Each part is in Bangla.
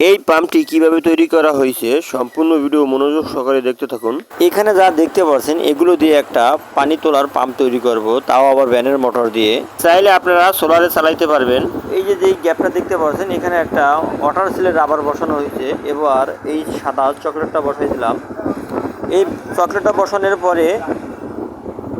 এই পাম্পটি কীভাবে তৈরি করা হয়েছে সম্পূর্ণ ভিডিও মনোযোগ সহকারে দেখতে থাকুন। এখানে যা দেখতে পাচ্ছেন এগুলো দিয়ে একটা পানি তোলার পাম্প তৈরি করব তাও আবার ভ্যানের মোটর দিয়ে। চাইলে আপনারা সোলারে চালাইতে পারবেন। এই যে যেই গ্যাপটা দেখতে পাচ্ছেন এখানে একটা ওয়াটার সিলের রাবার বসানো হয়েছে। এবার এই সাদা চকলেটটা বসাইছিলাম। এই চকলেটটা বসানোর পরে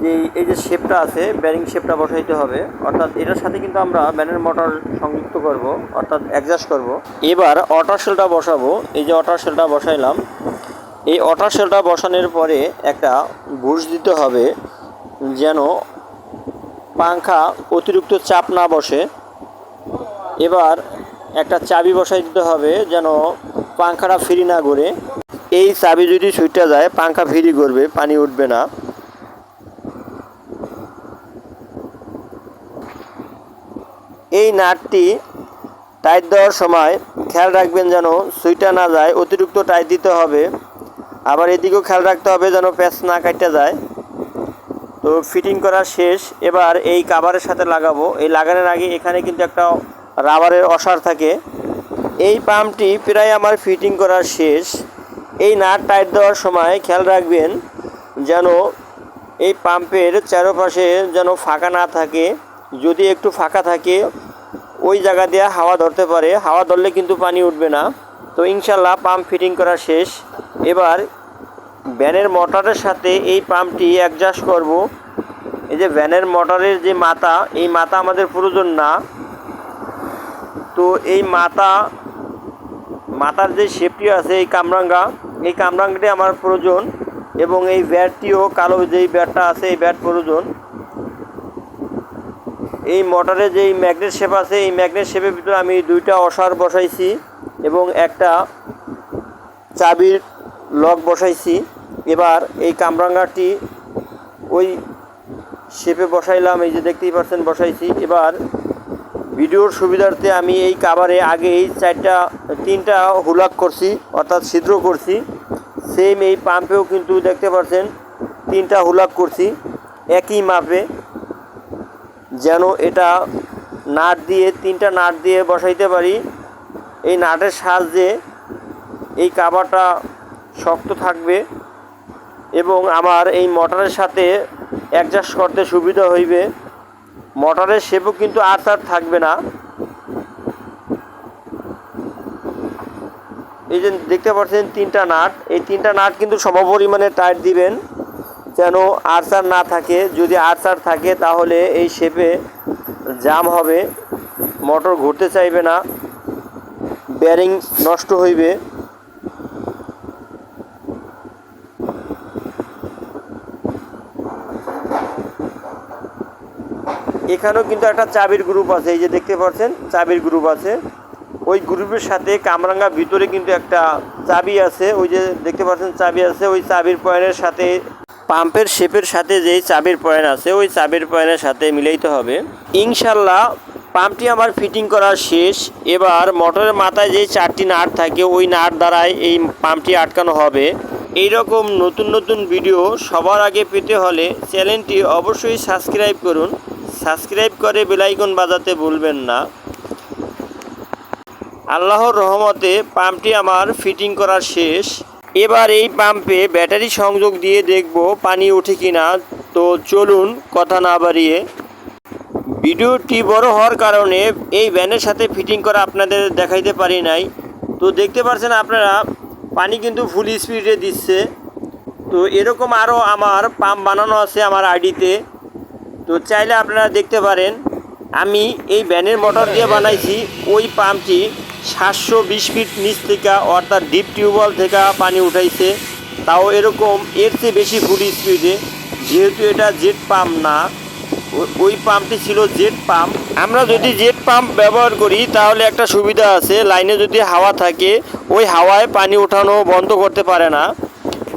যে এই যে শেপটা আছে ব্যারিং শেপটা বসাইতে হবে। অর্থাৎ এটার সাথে কিন্তু আমরা ব্যানের মোটর সংযুক্ত করব, অর্থাৎ অ্যাডজাস্ট করব। এবার অটার শেলটা বসাবো। এই যে অটার শেলটা বসাইলাম। এই অটার শেলটা বসানোর পরে একটা বুশ দিতে হবে, যেন পাংখা অতিরিক্ত চাপ না বসে। এবার একটা চাবি বসাই দিতে হবে, যেন পাংখাটা ফ্রি না ঘুরে। এই চাবি যদি ছুটে যায়, পাংখা ফ্রি করবে, পানি উঠবে না। এই নাটটি টাইট দেওয়ার সময় খেয়াল রাখবেন যেন সুইটা না যায়, অতিরিক্ত টাইট দিতে হবে। আবার এদিকেও খেয়াল রাখতে হবে যেন প্যাচ না কাটতে যায়। তো ফিটিং করা শেষ। এবার এই কাভারের সাথে লাগাবো। এই লাগানোর আগে এখানে কিন্তু একটা রাবারের অসার থাকে। এই পাম্পটি প্রায় আমার ফিটিং করা শেষ। এই নাট টাইট দেওয়ার সময় খেয়াল রাখবেন যেন এই পাম্পের চারপাশে যেন ফাঁকা না থাকে। যদি একটু ফাঁকা থাকে, ওই জায়গা দিয়ে হাওয়া ধরতে পারে। হাওয়া ধরলে কিন্তু পানি উঠবে না। তো ইনশাল্লাহ পাম্প ফিটিং করা শেষ। এবার ভ্যানের মোটরের সাথে এই পাম্পটি অ্যাডজাস্ট করব। এই যে ভ্যানের মোটরের যে মাথা, এই মাথা আমাদের প্রয়োজন না। তো এই মাথা, মাথার যে শেপটি আছে এই কামরাঙ্গা, এই কামরাঙ্গাটি আমার প্রয়োজন এবং এই ব্যাটটিও কালো যেই ব্যাটটা আছে, এই ব্যাট প্রয়োজন। এই মোটরে যেই ম্যাগনেট শেপ আছে, এই ম্যাগনেট শেপের ভিতরে আমি দুইটা অসার বসাইছি এবং একটা চাবির লক বসাইছি। এবার এই কামরাঙ্গাটি ওই শেপে বসাইলাম, এই যে দেখতেই পাচ্ছেন বসাইছি। এবার ভিডিওর সুবিধার্থে আমি এই কাভারে আগে এই চারটা, তিনটা হুলাক করছি, অর্থাৎ ছিদ্র করছি। সেম এই পাম্পেও কিন্তু দেখতে পাচ্ছেন, তিনটা হুলাক করছি, একই মাপে। যেন এটা নাট দিয়ে, তিনটা নাট দিয়ে বসাইতে পারি। এই নাটের সাহায্যে এই কাভারটা শক্ত থাকবে এবং আমার এই মোটরের সাথে অ্যাডজাস্ট করতে সুবিধা হইবে। মোটরের শেপও কিন্তু আর তার থাকবে না। এই যে দেখতে পাচ্ছেন তিনটা নাট। এই তিনটা নাট কিন্তু সমপরিমাণে টাইট দিবেন। যেন আর্চার না থাকে। যদি আর্চার থাকে, তাহলে এই শেপে জাম হবে। মোটর ঘুরতে চাইবে না। ব্যারিং নষ্ট হইবে। এখানেও কিন্তু একটা চাবির গ্রুপ আছে। এই যে দেখতে পাচ্ছেন, চাবির গ্রুপ আছে। ওই গ্রুপের সাথে কামরাঙ্গা ভিতরে কিন্তু একটা চাবি আছে। ওই যে দেখতে পাচ্ছেন, চাবি আছে। ওই চাবির পয়েন্টের সাথে পাম্পের শেপের সাথে যেই চাবির পয়েন্ট আছে, ওই চাবির পয়েন্টের সাথে মিলাইতে হবে। ইনশাল্লাহ পাম্পটি আমার ফিটিং করা শেষ। এবার মোটরের মাথায় যে চারটি নাট থাকে, ওই নাট দ্বারাই এই পাম্পটি আটকানো হবে। এই রকম নতুন নতুন ভিডিও সবার আগে পেতে হলে চ্যানেলটি অবশ্যই সাবস্ক্রাইব করুন। সাবস্ক্রাইব করে বেলাইকন বাজাতে ভুলবেন না। আল্লাহর রহমতে পাম্পটি আমার ফিটিং করা শেষ। এবার এই পাম্পে ব্যাটারি সংযোগ দিয়ে দেখব পানি ওঠে কি না তো চলুন, কথা না বাড়িয়ে। ভিডিওটি বড় হওয়ার কারণে এই ভ্যানের সাথে ফিটিং করা আপনাদের দেখাইতে পারি নাই। তো দেখতে পাচ্ছেন আপনারা, পানি কিন্তু ফুল স্পিডে দিচ্ছে। তো এরকম আরও আমার পাম্প বানানো আছে আমার আইডিতে। তো চাইলে আপনারা দেখতে পারেন, আমি এই ভ্যানের মোটর দিয়ে বানাইছি, ওই পাম্পটি সাতশো বিশ ফিট নিচ থেকে অর্থাৎ ডিপ টিউবওয়েল থেকে পানি উঠাইছে। তাও এরকম, এর চেয়ে বেশি ফুল স্পিডে যেহেতু এটা জেট পাম্প না ওই পাম্পটি ছিল জেট পাম্প আমরা যদি জেট পাম্প ব্যবহার করি, তাহলে একটা সুবিধা আছে। লাইনে যদি হাওয়া থাকে, ওই হাওয়ায় পানি ওঠানো বন্ধ করতে পারে না।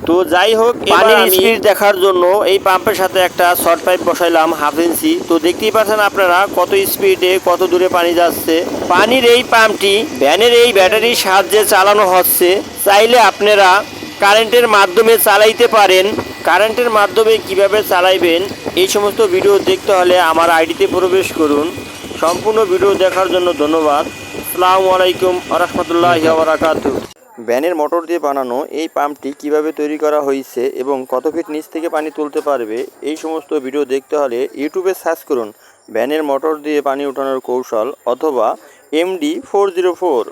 তো যাই হোক পানির স্পিড দেখার জন্য এই পাম্পের সাথে একটা শর্ট পাইপ বসাইলাম হাফ ইঞ্চি। তো দেখতেই পাচ্ছেন আপনারা কত স্পিডে কত দূরে পানি যাচ্ছে। পানির এই পাম্পটি ভ্যানের এই ব্যাটারির সাহায্যে চালানো হচ্ছে। চাইলে আপনারা কারেন্টের মাধ্যমে চালাইতে পারেন। কারেন্টের মাধ্যমে কীভাবে চালাইবেন এই সমস্ত ভিডিও দেখতে হলে আমার আইডিতে প্রবেশ করুন। সম্পূর্ণ ভিডিও দেখার জন্য ধন্যবাদ। আসসালামু আলাইকুম রহমতুল্লাহ বারাকাতু ভ্যানের মোটর দিয়ে বানানো এই পাম্পটি কীভাবে তৈরি করা হয়েছে এবং কত ফিট নিচ থেকে পানি তুলতে পারবে, এই সমস্ত ভিডিও দেখতে হলে ইউটিউবে সার্চ করুন ভ্যানের মোটর দিয়ে পানি ওঠানোর কৌশল অথবা এমডি ফোর জিরো ফোর